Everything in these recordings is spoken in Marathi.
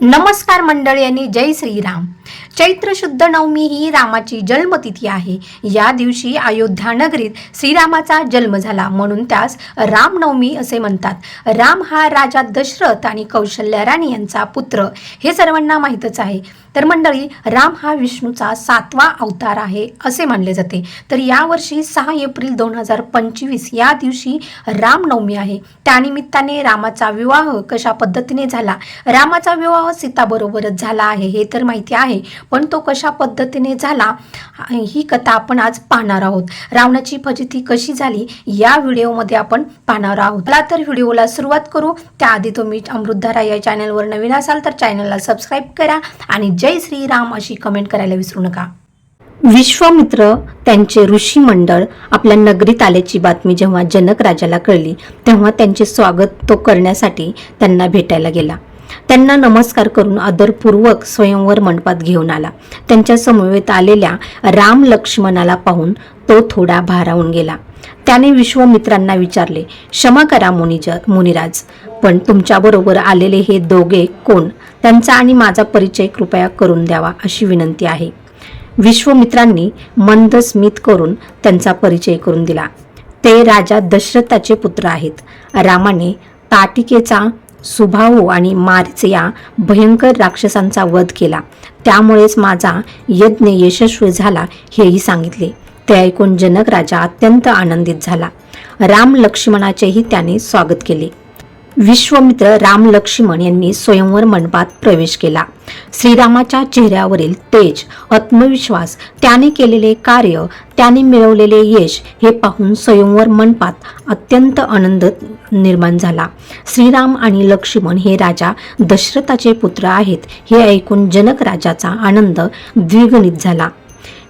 नमस्कार मंडळी आणि जय श्रीराम. चैत्र शुद्ध नवमी ही रामाची जन्मतिथी आहे. या दिवशी अयोध्या नगरीत श्रीरामाचा जन्म झाला म्हणून त्यास रामनवमी असे म्हणतात. राम हा राजा दशरथ आणि कौशल्या राणी यांचा पुत्र. हे सर्वांना माहीतच आहे. तर मंडळी राम हा विष्णूचा सातवा अवतार आहे असे मानले जाते. तर यावर्षी सहा एप्रिल दोन हजार पंचवीस या दिवशी रामनवमी आहे. त्यानिमित्ताने रामाचा विवाह कशा पद्धतीने झाला? रामाचा विवाह सीताबरोबरच झाला आहे हे तर माहिती आहे. पण तो कशा पद्धतीने झाला ही कथा आपण आज पाहणार आहोत. रावणाची फजिती कशी झाली या व्हिडिओमध्ये आपण पाहणार आहोत. चला तर व्हिडिओला सुरुवात करू. त्याआधी तुम्ही अमृतधारा या चॅनलवर नवीन असाल तर चॅनलला सबस्क्राईब करा आणि जय श्रीराम अशी कमेंट करायला विसरू नका. विश्वामित्र त्यांचे ऋषी मंडळ आपल्या नगरीत आल्याची बातमी जेव्हा जनक राजाला कळली तेव्हा त्यांचे स्वागत तो करण्यासाठी त्यांना भेटायला गेला. त्यांना नमस्कार करून आदरपूर्वक स्वयंवर मंडपात घेऊन आला. त्यांच्या समवेत आलेल्या राम लक्ष्मणाला पाहून तो थोडा भारावून गेला. त्याने विश्वमित्रांना विचारले क्षमा करा मुनिज मुनिराज पण तुमच्याबरोबर आलेले हे दोघे कोण? त्यांचा आणि माझा परिचय कृपया करून द्यावा अशी विनंती आहे. विश्वमित्रांनी मंद स्मित करून त्यांचा परिचय करून दिला. ते राजा दशरथाचे पुत्र आहेत. रामाने ताटिकेचा सुभाऊ आणि मार्च या भयंकर राक्षसांचा वध केला. त्यामुळेच माझा यज्ञ यशस्वी झाला हेही सांगितले. ते ऐकून जनक राजा अत्यंत आनंदित झाला. राम लक्ष्मणाचेही त्याने स्वागत केले. विश्वमित्र राम लक्ष्मण यांनी स्वयंवर मंडपात प्रवेश केला. श्रीरामाच्या चेहऱ्यावरील तेज आत्मविश्वास त्याने केलेले कार्य त्याने मिळवलेले यश हे पाहून स्वयंवर मंडपात अत्यंत आनंद निर्माण झाला. श्रीराम आणि लक्ष्मण हे राजा दशरथाचे पुत्र आहेत हे ऐकून जनक राजाचा आनंद द्विगणित झाला.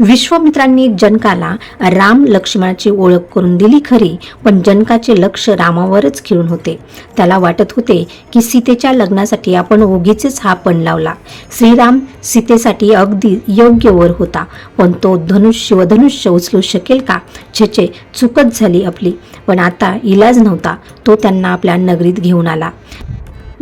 विश्वामित्रांनी जनकाला राम लक्ष्मणाची ओळख करून दिली खरी पण जनकाचे लक्ष रामावरच खिळून होते. त्याला वाटत होते की सीतेच्या लग्नासाठी आपण उगीचच हा पण लावला. श्रीराम सीतेसाठी अगदी योग्य वर होता पण तो धनुष्य शिवधनुष्य उचलू शकेल का? छेचे चुकत झाली आपली. पण आता इलाज नव्हता तो त्यांना आपल्या नगरीत घेऊन आला.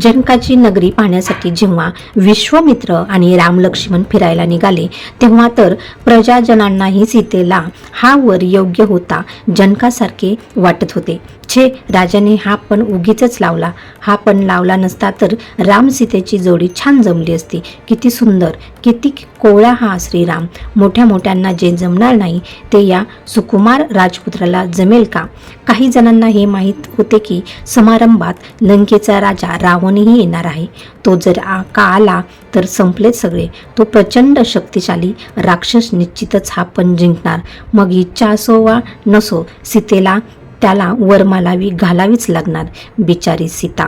जनकाची नगरी पाहण्यासाठी जेव्हा विश्वमित्र आणि राम लक्ष्मण फिरायला निघाले तेव्हा तर प्रजाजनांनाही सीतेला हा वर योग्य होता जनकासारखे वाटत होते. छे राजाने हा पण उगीच लावला. हा पण लावला नसता तर राम सीतेची जोडी छान जमली असती. किती सुंदर किती कोवळा हा श्रीराम. मोठ्या मोठ्यांना जे जमणार नाही ते या सुकुमार राजपुत्राला जमेल का? काही जणांना हे माहीत होते की समारंभात लंकेचा राजा रावणही येणार आहे. तो जर आ का आला तर संपलेच सगळे. तो प्रचंड शक्तिशाली राक्षस निश्चितच हा पण जिंकणार. मग इच्छा असो वा नसो सीतेला त्याला वरमालावी घालावीच लागणार बिचारी सीता.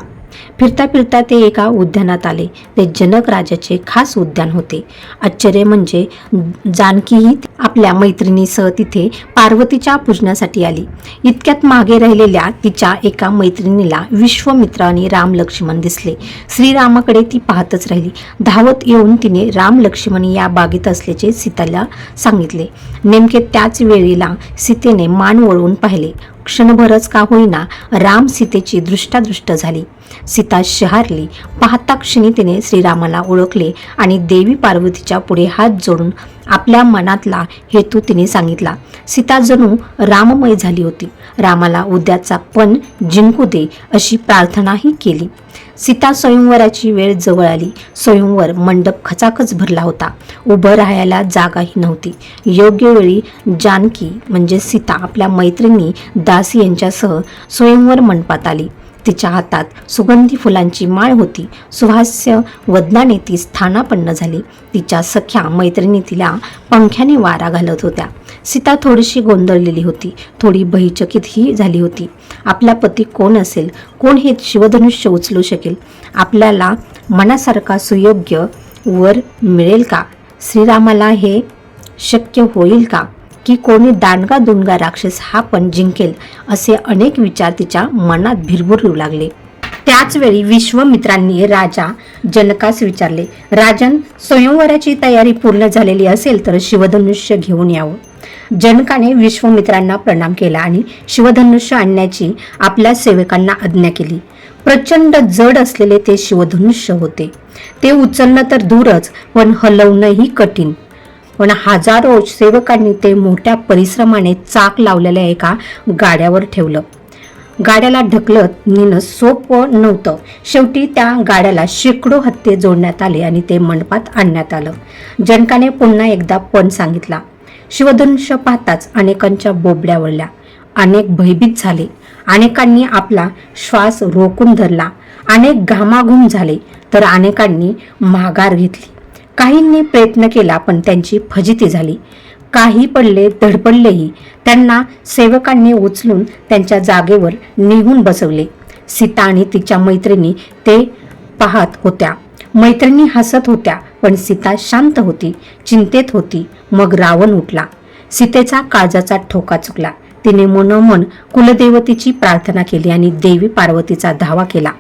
फिरता फिरता ते एका उद्यानात आले. ते जनक राजाचे खास उद्यान होते. आश्चर्य म्हणजे जानकीही आपल्या मैत्रिणीसह तिथे पार्वतीच्या पूजनासाठी आली. इतक्यात मागे राहिलेल्या तिच्या एका मैत्रिणीला विश्वमित्र आणि राम लक्ष्मण दिसले. श्रीरामाकडे ती पाहतच राहिली. धावत येऊन तिने राम लक्ष्मण या बागेत असल्याचे सीताला सांगितले. नेमके त्याच वेळेला सीतेने मान वळवून पाहिले. क्षणभरच का होईना राम सीतेची दृष्टादृष्ट झाली. सीता शहारली. पाहता क्षणी तिने श्रीरामाला ओळखले आणि देवी पार्वतीच्या पुढे हात जोडून आपल्या मनातला हेतू तिने सांगितला. सीता जणू राममय झाली होती. रामाला उद्याचा पण जिंकू दे अशी प्रार्थनाही केली. सीता स्वयंवराची वेळ जवळ आली. स्वयंवर मंडप खचाखच भरला होता. उभं राहायला जागाही नव्हती. योग्य वेळी जानकी म्हणजे सीता आपल्या मैत्रिणी दासी यांच्यासह स्वयंवर मंडपात आली. तिच्या हातात सुगंधी फुलांची माळ होती. सुहास्य वदनाने ती स्थानापन्न झाली. तिच्या सख्या मैत्रिणी तिला पंख्याने वारा घालत होत्या. सीता थोडीशी गोंधळलेली होती. थोडी भयचकितही झाली होती. आपला पती कोण असेल? कोण हे शिवधनुष्य उचलू शकेल? आपल्याला मनासारखा सुयोग्य वर मिळेल का? श्रीरामाला हे शक्य होईल का? की कोणी दांडगा दुंडगा राक्षस हा पण जिंकेल असे अनेक विचार तिच्या मनात भिरभुरू लागले. त्याच वेळी विश्वमित्रांनी राजा जनकास विचारले राजन स्वयंवराची तयारी पूर्ण झालेली असेल तर शिवधनुष्य घेऊन यावं. जनकाने विश्वमित्रांना प्रणाम केला आणि शिवधनुष्य आणण्याची आपल्या सेवकांना आज्ञा केली. प्रचंड जड असलेले ते शिवधनुष्य होते. ते उचलणं तर दूरच पण हलवणंही कठीण. पण हजारो सेवकांनी ते मोठ्या परिश्रमाने चाक लावलेल्या एका गाड्यावर ठेवलं. गाड्याला ढकलत नेणं सोपं नव्हतं. शेवटी त्या गाड्याला शेकडो हत्ते जोडण्यात आले आणि ते मंडपात आणण्यात आलं. जनकाने पुन्हा एकदा पण सांगितला शिवधनुष्य पाहताच अनेकांच्या बोबड्या वळल्या. अनेक भयभीत झाले. अनेकांनी आपला श्वास रोखून धरला. अनेक घामाघूम झाले. तर अनेकांनी माघार घेतली. काहींनी प्रयत्न केला पण त्यांची फजिती झाली. काही पडले धडपडलेही त्यांना सेवकांनी उचलून त्यांच्या जागेवर निघून बसवले. सीता आणि तिच्या मैत्रिणी ते पाहत होत्या. मैत्रिणी हसत होत्या पण सीता शांत होती चिंतेत होती. मग रावण उठला. सीतेचा काळजाचा ठोका चुकला. तिने मनोमन कुलदेवतेची प्रार्थना केली आणि देवी पार्वतीचा धावा केला.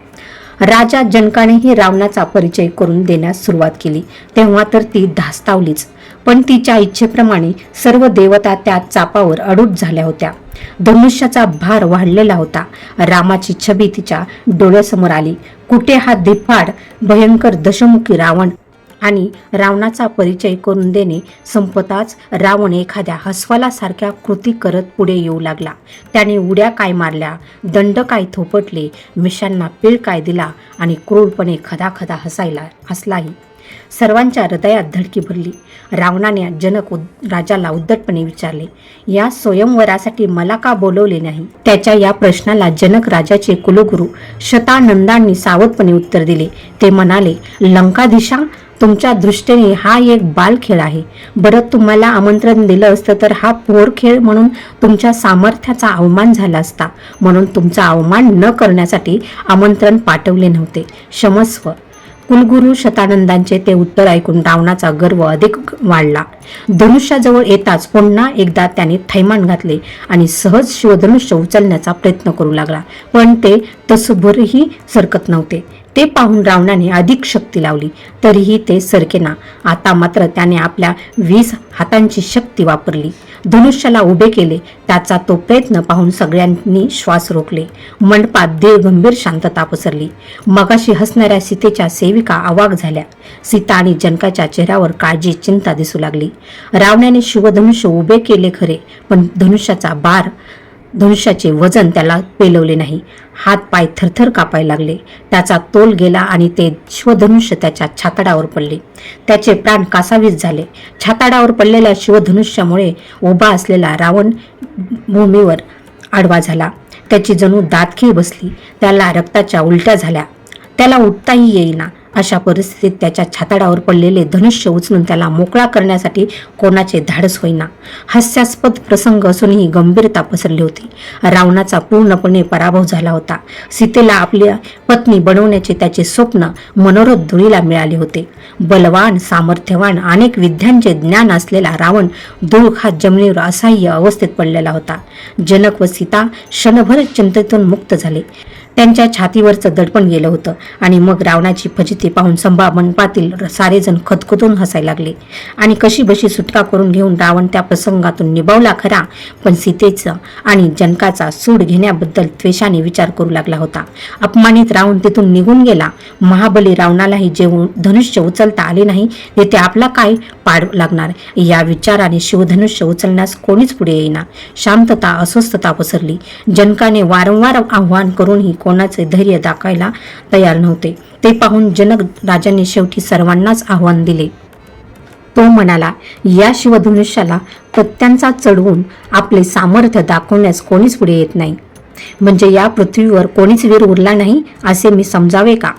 राजा जनकानेही रावणाचा परिचय करून देण्यास सुरुवात केली. तेव्हा तर ती धास्तावलीच. पण तिच्या इच्छेप्रमाणे सर्व देवता त्या चापावर अडूट झाल्या होत्या. धनुष्याचा भार वाढलेला होता. रामाची छबी तिच्या डोळ्यासमोर आली. कुठे हा धिप्पाड भयंकर दशमुखी रावण आणि रावणाचा परिचय करून देणे संपताच रावण एखाद्या हस्वालासारख्या कृती करत पुढे येऊ लागला. त्याने उड्या काय मारल्या दंड काय थोपटले मिशांना पीळ काय दिला आणि क्रूरपणे खदा खदा हसायला हसलाही. सर्वांच्या हृदयात धडकी भरली. रावणाने जनक उद- राजाला उद्धटपणे विचारले या स्वयंवरासाठी मला का बोलवले नाही त्याच्या या प्रश्नाला जनक राजाचे कुलगुरू शतानंदांनी सावधपणे उत्तर दिले. ते म्हणाले लंकादिशा तुमच्या दृष्टीने हा एक बालखेळ आहे. बरं तुम्हाला आमंत्रण दिलं असतं तर हा पोर खेळ म्हणून तुमच्या सामर्थ्याचा अवमान झाला असता. म्हणून तुमचा अवमान न करण्यासाठी आमंत्रण पाठवले नव्हते. क्षमस्व. कुलगुरू शतानंदांचे ते उत्तर ऐकून रावणाचा गर्व अधिक वाढला. धनुष्याजवळ येताच पुन्हा एकदा त्याने थैमान घातले आणि सहज शिवधनुष्य उचलण्याचा प्रयत्न करू लागला. पण ते तसभरही सरकत नव्हते. ते पाहून रावणाने अधिक शक्ती लावली. तरीही ते सरकेना आता मात्र त्याने आपल्या वीस हातांची शक्ती वापरली. धनुष्याला उभे केले. त्याचा तो प्रयत्न पाहून सगळ्यांनी श्वास रोखले. मंडपात देव गंभीर शांतता पसरली. मगाशी हसणाऱ्या सीतेच्या सेविका अवाक झाल्या. सीता आणि जनकाच्या चेहऱ्यावर काळजी चिंता दिसू लागली. रावण्याने शिवधनुष्य उभे केले खरे पण धनुष्याचा बार धनुष्याचे वजन त्याला पेलवले नाही. हात पाय थरथर कापायला लागले. त्याचा तोल गेला आणि ते शिवधनुष्य त्याच्या छाताडावर पडले. त्याचे प्राण कासावीस झाले. छाताडावर पडलेल्या शिवधनुष्यामुळे उभा असलेला रावण भूमीवर आडवा झाला. त्याची जणू दातखी बसली. त्याला रक्ताच्या उलट्या झाल्या. त्याला उठताही येईना. अशा परिस्थितीत त्याच्या छाताडावर पडलेले धनुष्य उचलून त्याला मोकळा करण्यासाठी कोणाचे धाडस होईना. हास्यास्पद प्रसंग असूनही गंभीरता पसरली होती. रावणाचा पूर्णपणे पराभव झाला होता. सीतेला आपल्या पत्नी बनवण्याचे त्याचे स्वप्न मनोरथ धुळीला मिळाले होते. बलवान सामर्थ्यवान अनेक विद्यांचे ज्ञान असलेला रावण दूर खात जमिनीवर असह्य अवस्थेत पडलेला होता. जनक व सीता क्षणभर चिंतेतून मुक्त झाले. त्यांच्या छातीवरचं दडपण गेलं होतं आणि मग रावणाची फजिती पाहून संभा मंडपातील सारेजण खतखतून हसायला लागले. आणि कशी बशी सुटका करून घेऊन रावण त्या प्रसंगातून निभावला खरा पण सीतेचा आणि जनकाचा सूड घेण्याबद्दल त्वेषाने विचार करू लागला होता. अपमानित रावण तिथून निघून गेला. महाबली रावणालाही जेवून धनुष्य उचलता आले नाही. तेथे आपला काय पाड लागणार? या विचाराने शिवधनुष्य उचलण्यास कोणीच पुढे येईना. शांतता अस्वस्थता पसरली. जनकाने वारंवार आव्हान करूनही कोणाचे धैर्य दाखवायला तयार नव्हते. ते पाहून जनक राजाने शेवटी सर्वांनाच आव्हान दिले. तो म्हणाला या शिवधनुष्याला प्रत्यांचा चढवून आपले सामर्थ्य दाखवण्यास कोणीच पुढे येत नाही. म्हणजे या पृथ्वीवर कोणीच वीर उरला नाही असे मी समजावे का?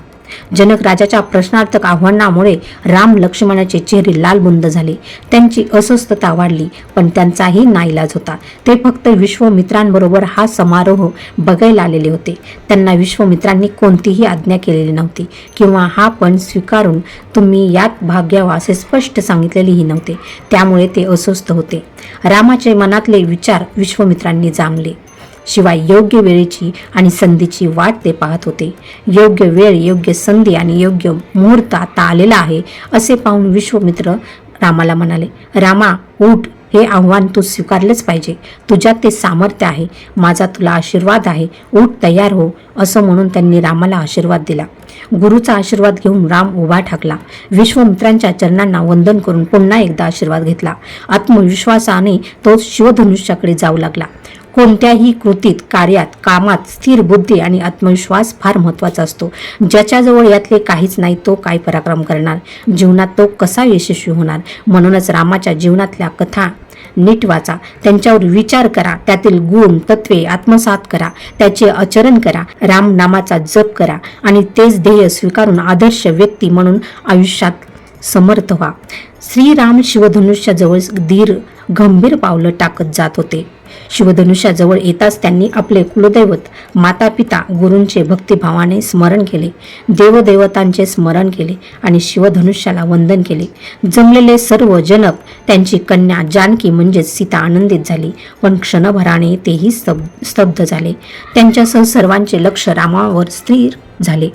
जनक राजाच्या प्रश्नार्थक आव्हानामुळे राम लक्ष्मणाचे चेहरे लालबुंद झाले. त्यांची अस्वस्थता वाढली पण त्यांचाही नाईलाज होता. ते फक्त विश्वमित्रांबरोबर हा समारोह बघायला आलेले होते. त्यांना विश्वमित्रांनी कोणतीही आज्ञा केलेली नव्हती किंवा हा पण स्वीकारून तुम्ही यात भाग घ्यावा असे स्पष्ट सांगितलेलेही नव्हते. त्यामुळे ते अस्वस्थ होते. रामाचे मनातले विचार विश्वमित्रांनी जाणले. शिवाय योग्य वेळेची आणि संधीची वाट ते पाहत होते. योग्य वेळ योग्य संधी आणि योग्य मुहूर्त आता आलेला आहे असे पाहून विश्वमित्र रामाला म्हणाले रामा उठ. हे आव्हान तू स्वीकारलेच पाहिजे. तुझ्यात ते सामर्थ्य आहे. माझा तुला आशीर्वाद आहे. उठ तयार हो. असं म्हणून त्यांनी रामाला आशीर्वाद दिला. गुरुचा आशीर्वाद घेऊन राम उभा ठाकला. विश्वमित्रांच्या चरणांना वंदन करून पुन्हा एकदा आशीर्वाद घेतला. आत्मविश्वासाने तो शिवधनुष्याकडे जाऊ लागला. कोणत्याही कृतीत कार्यात कामात स्थिर बुद्धी आणि आत्मविश्वास फार महत्त्वाचा असतो. ज्याच्याजवळ यातले काहीच नाही तो काय पराक्रम करणार? जीवनात तो कसा यशस्वी होणार? म्हणूनच रामाच्या जीवनातल्या कथा नीट वाचा. त्यांच्यावर विचार करा. त्यातील गुण तत्वे आत्मसात करा. त्याचे आचरण करा. राम नामाचा जप करा. आणि तेच ध्येय स्वीकारून आदर्श व्यक्ती म्हणून आयुष्यात समर्थ व्हा. श्रीराम शिवधनुष्याजवळ धीर गंभीर पावलं टाकत जात होते. शिवधनुष्याजवळ येताच त्यांनी आपले कुलदैवत माता पिता गुरूंचे भक्तिभावाने स्मरण केले. देवदेवतांचे स्मरण केले आणि शिवधनुष्याला वंदन केले. जमलेले सर्व जनक त्यांची कन्या जानकी म्हणजेच सीता आनंदित झाली. पण क्षणभराने तेही स्तब्ध झाले. त्यांच्यासह सर्वांचे लक्ष रामावर स्थिर झाले.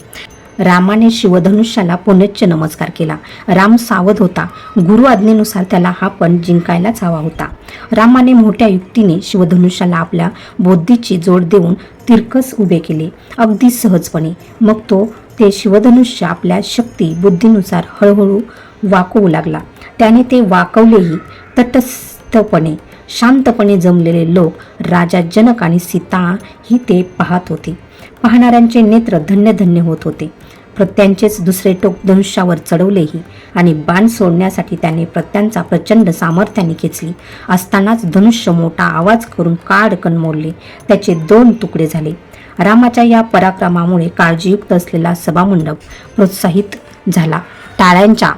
रामाने शिवधनुष्याला पुनश्च नमस्कार केला. राम सावध होता. गुरु आज्ञेनुसार त्याला हा पण जिंकायलाच हवा होता. रामाने मोठ्या युक्तीने शिवधनुष्याला आपल्या बुद्धीची जोड देऊन तिरकस उभे केले. अगदी सहजपणे. मग तो ते शिवधनुष्य आपल्या शक्ती बुद्धीनुसार हळूहळू वाकवू लागला. त्याने ते वाकवलेही तटस्थपणे शांतपणे जमलेले लोक राजा जनक आणि सीता ही ते पाहत होते. पाहणाऱ्यांचे नेत्र धन्य धन्य होत होते. प्रत्यांचेच दुसरे टोक धनुष्यावर चढवलेही आणि बाण सोडण्यासाठी त्याने प्रत्यांचा प्रचंड सामर्थ्याने खेचली. असतानाच धनुष्य मोठा आवाज करून काडकन मोडले त्याचे दोन तुकडे झाले. रामाच्या या पराक्रमामुळे काळजीयुक्त असलेला सभामंडप प्रोत्साहित झाला. टाळ्यांच्या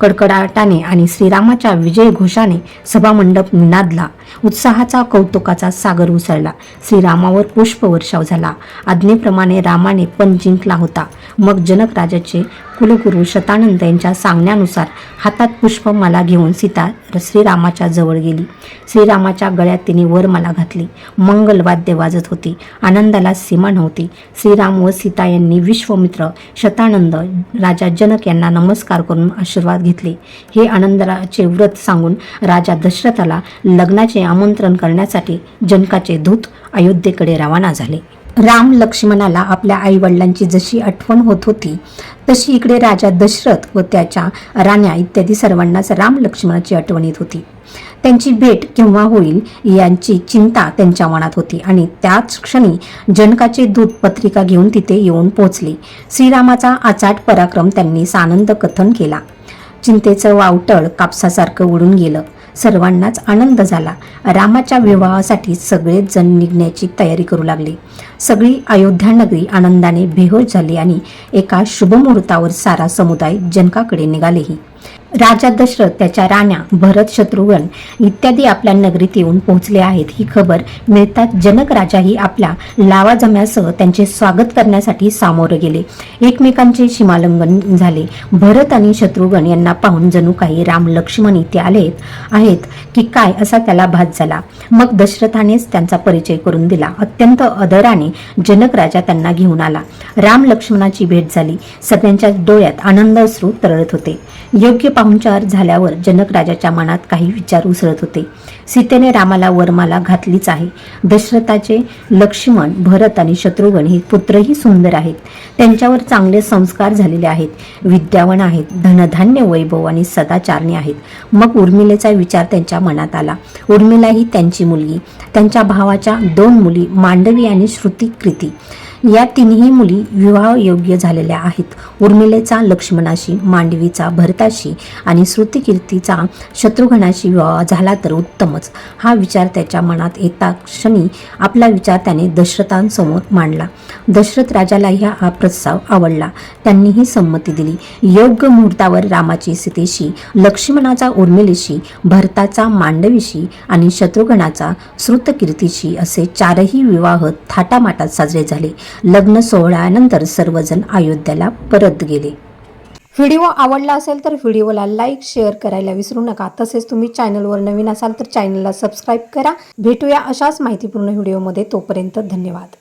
कडकडाटाने आणि श्रीरामाच्या विजय घोषाने सभामंडप निनादला. उत्साहाचा कौतुकाचा सागर उसळला. श्रीरामावर पुष्पवर्षाव झाला. आज्ञेप्रमाणे रामाने पण जिंकला होता. मग जनक राजाचे कुलगुरू शतानंद यांच्या सांगण्यानुसार हातात पुष्पमाला घेऊन सीता श्रीरामाच्या जवळ गेली. श्रीरामाच्या गळ्यात तिने वरमाला घातली. मंगलवाद्य वाजत होती. आनंदाला सीमा नव्हती. श्रीराम व सीता यांनी विश्वमित्र शतानंद राजा जनक यांना नमस्कार करून आशीर्वाद घेतले. हे आनंदाचे व्रत सांगून राजा दशरथाला लग्नाचे आमंत्रण करण्यासाठी जनकाचे दूत अयोध्येकडे रवाना झाले. राम लक्ष्मणाला आपल्या आईवडिलांची जशी आठवण होत होती तशी इकडे राजा दशरथ व त्याच्या राण्या इत्यादी सर्वांनाच राम लक्ष्मणाची आठवण येत होती. त्यांची भेट केव्हा होईल यांची चिंता त्यांच्या मनात होती आणि त्याच क्षणी जनकाचे दूत पत्रिका घेऊन तिथे येऊन पोहोचले. श्रीरामाचा आचाट पराक्रम त्यांनी सानंद कथन केला. चिंतेचं वावटळ कापसासारखं उडून गेलं. सर्वांनाच आनंद झाला. रामाच्या विवाहासाठी सगळेच जण निघण्याची तयारी करू लागले. सगळी अयोध्या नगरी आनंदाने बेहोश झाली आणि एका शुभमुहूर्तावर सारा समुदाय जनकाकडे निघालेही. राजा दशरथ त्याच्या राण्या भरत शत्रुघ्न इत्यादी आपल्या नगरीत येऊन पोहोचले आहेत. ही खबर मिळताच जनक राजाही आपल्या लावाजम्यासह त्यांचे स्वागत करण्यासाठी सामोरे गेले. एकमेकांचे सीमालंघन झाले. भरत आणि शत्रुघ्न यांना पाहून जणू काही राम लक्ष्मण इथे आले आहेत की काय असा त्याला भास झाला. मग दशरथानेच त्यांचा परिचय करून दिला. अत्यंत अदराने जनक राजा त्यांना घेऊन आला. राम लक्ष्मणाची भेट झाली. सगळ्यांच्या डोळ्यात आनंद अश्रू तरळत होते. योग्य पाहुणचार झाल्यावर जनक राजाच्या मनात काही विचार उसळत होते. सीतेने रामाला वरमाला घातलीच आहे. दशरथाचे लक्ष्मण भरत आणि शत्रुघ्न हे पुत्रही सुंदर आहेत. त्यांच्यावर चांगले संस्कार झालेले आहेत. विद्यावान आहेत. धनधान्य वैभव आणि सदाचारणे आहेत. मग उर्मिलेचा विचार त्यांच्या मनात आला. उर्मिला ही त्यांची मुलगी. त्यांच्या भावाच्या दोन मुली मांडवी आणि श्रुती कृती या तिन्ही मुली विवाहयोग्य झालेल्या आहेत. उर्मिलेचा लक्ष्मणाशी मांडवीचा भरताशी आणि श्रुतिकीर्तीचा शत्रुघ्नाशी विवाह झाला तर उत्तमच. हा विचार त्याच्या मनात येता क्षणी आपला विचार त्याने दशरथांसमोर मांडला. दशरथ राजालाही हा प्रस्ताव आवडला. त्यांनीही संमती दिली. योग्य मुहूर्तावर रामाची सीतेशी लक्ष्मणाचा उर्मिलेशी भरताचा मांडवीशी आणि शत्रुघ्नाचा श्रुतकीर्तीशी असे चारही विवाह थाटामाटात साजरे झाले. लग्न सोहळ्यानंतर सर्वजण अयोध्याला परत गेले. व्हिडिओ आवडला असेल तर व्हिडिओला लाईक शेअर करायला विसरू नका. तसेच तुम्ही चॅनलवर नवीन असाल तर चॅनलला सबस्क्राईब करा. भेटूया अशाच माहितीपूर्ण व्हिडिओमध्ये. तोपर्यंत धन्यवाद.